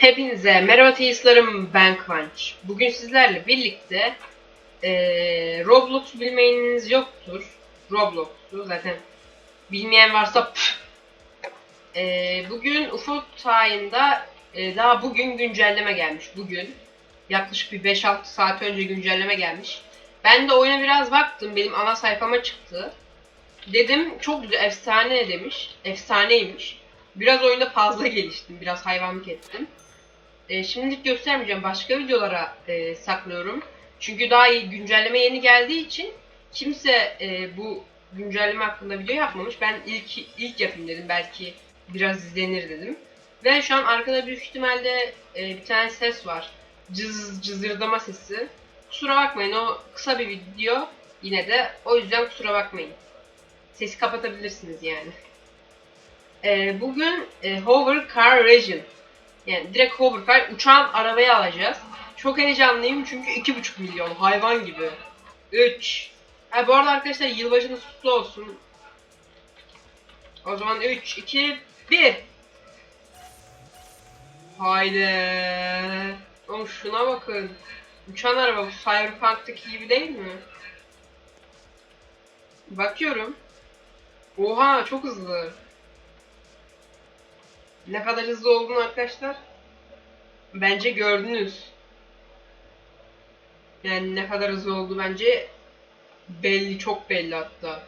Hepinize merhaba teistlerim ben Kıvanç. Bugün sizlerle birlikte eee Roblox bilmeyeniniz yoktur. Roblox'u zaten bilmeyen varsa püf. Eee, bugün UFO tayında eee, daha bugün güncelleme gelmiş. Bugün yaklaşık bir 5-6 saat önce güncelleme gelmiş. Ben de oyuna biraz baktım. Benim ana sayfama çıktı. Dedim çok güzel efsane demiş. Efsaneymiş. Biraz oyunda fazla geliştim. Biraz hayvanlık ettim. E, şimdilik göstermeyeceğim. Başka videolara e, saklıyorum. Çünkü daha iyi güncelleme yeni geldiği için kimse e, bu güncelleme hakkında video yapmamış. Ben ilk ilk yapayım dedim. Belki biraz izlenir dedim. Ve şu an arkada büyük ihtimalle e, bir tane ses var. Cız cızırdama sesi. Kusura bakmayın o kısa bir video yine de. O yüzden kusura bakmayın. Sesi kapatabilirsiniz yani. E, bugün e, Hover Car Region yani direkt hovercar uçağın arabayı alacağız. Çok heyecanlıyım çünkü 2,5 milyon hayvan gibi. 3. Ha bu arada arkadaşlar yılbaşınız kutlu olsun. O zaman 3, 2, 1. Haydi. Oğlum şuna bakın. Uçan araba bu Cyberpunk'taki gibi değil mi? Bakıyorum. Oha çok hızlı. Ne kadar hızlı olduğunu arkadaşlar bence gördünüz. Yani ne kadar hızlı oldu bence belli çok belli hatta.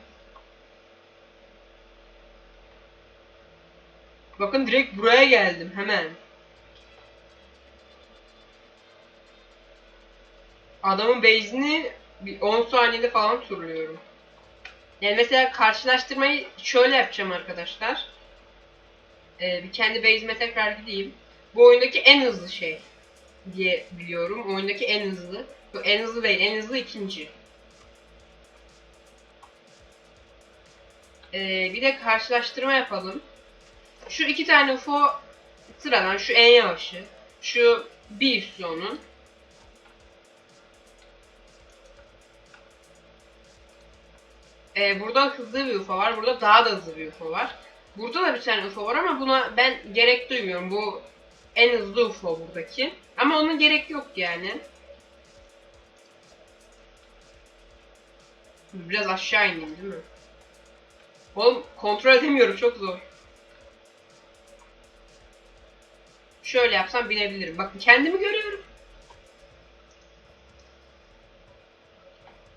Bakın direkt buraya geldim hemen. Adamın base'ini bir 10 saniyede falan turluyorum. Yani mesela karşılaştırmayı şöyle yapacağım arkadaşlar. Ee, bir kendi base'ime tekrar gideyim. Bu oyundaki en hızlı şey diye biliyorum. Oyundaki en hızlı. Bu en hızlı değil, en hızlı ikinci. Ee, bir de karşılaştırma yapalım. Şu iki tane UFO sıradan, şu en yavaşı. Şu bir üstü onun. Ee, burada hızlı bir UFO var. Burada daha da hızlı bir UFO var. Burada da bir tane UFO var ama buna ben gerek duymuyorum. Bu en hızlı UFO buradaki. Ama onun gerek yok yani. Biraz aşağı ineyim değil mi? Oğlum kontrol edemiyorum çok zor. Şöyle yapsam binebilirim. Bakın kendimi görüyorum.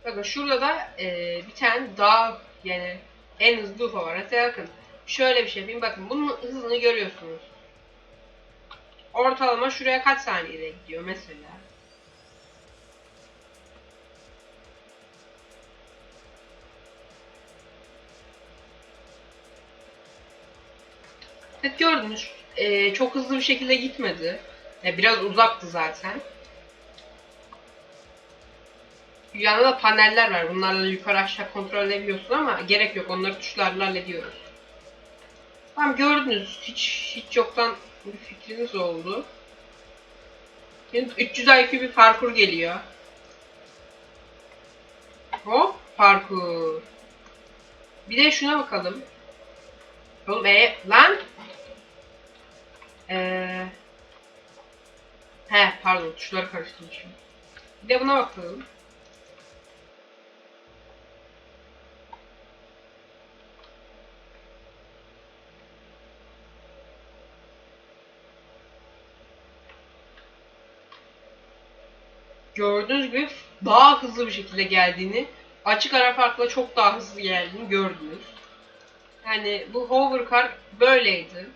Bakın şurada da eee, bir tane daha yani en hızlı UFO var. Mesela bakın şöyle bir şey yapayım. Bakın bunun hızını görüyorsunuz. Ortalama şuraya kaç saniyede gidiyor mesela. Evet gördünüz. Ee, çok hızlı bir şekilde gitmedi. Ya biraz uzaktı zaten. Yanında da paneller var. Bunlarla yukarı aşağı kontrol edebiliyorsun ama gerek yok. Onları tuşlarla hallediyoruz. Tamam gördünüz. Hiç hiç yoktan bir fikriniz oldu. Şimdi 300 IQ bir parkur geliyor. Hop parkur. Bir de şuna bakalım. Oğlum e lan. Eee He pardon tuşları karıştırmışım. Bir de buna bakalım. Gördüğünüz gibi daha hızlı bir şekilde geldiğini, açık ara farkla çok daha hızlı geldiğini gördünüz. Yani bu hovercar böyleydi.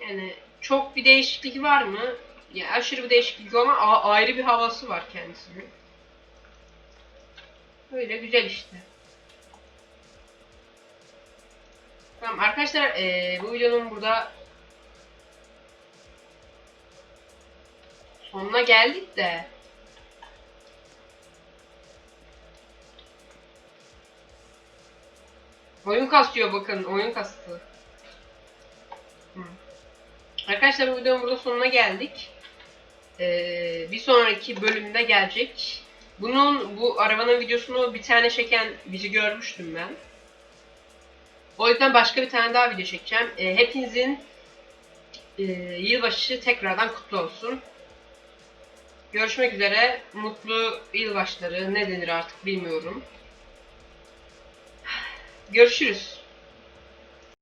Yani çok bir değişiklik var mı? Ya aşırı bir değişiklik ama ayrı bir havası var kendisinin. Böyle güzel işte. Tamam arkadaşlar eee, bu videonun burada sonuna geldik de. Oyun kasıyor bakın oyun kastı. Arkadaşlar bu videonun burada sonuna geldik. Ee, bir sonraki bölümde gelecek. Bunun bu arabanın videosunu bir tane çeken bizi görmüştüm ben. O yüzden başka bir tane daha video çekeceğim. Ee, hepinizin e, yılbaşı tekrardan kutlu olsun. Görüşmek üzere. Mutlu yılbaşları ne denir artık bilmiyorum. Görüşürüz.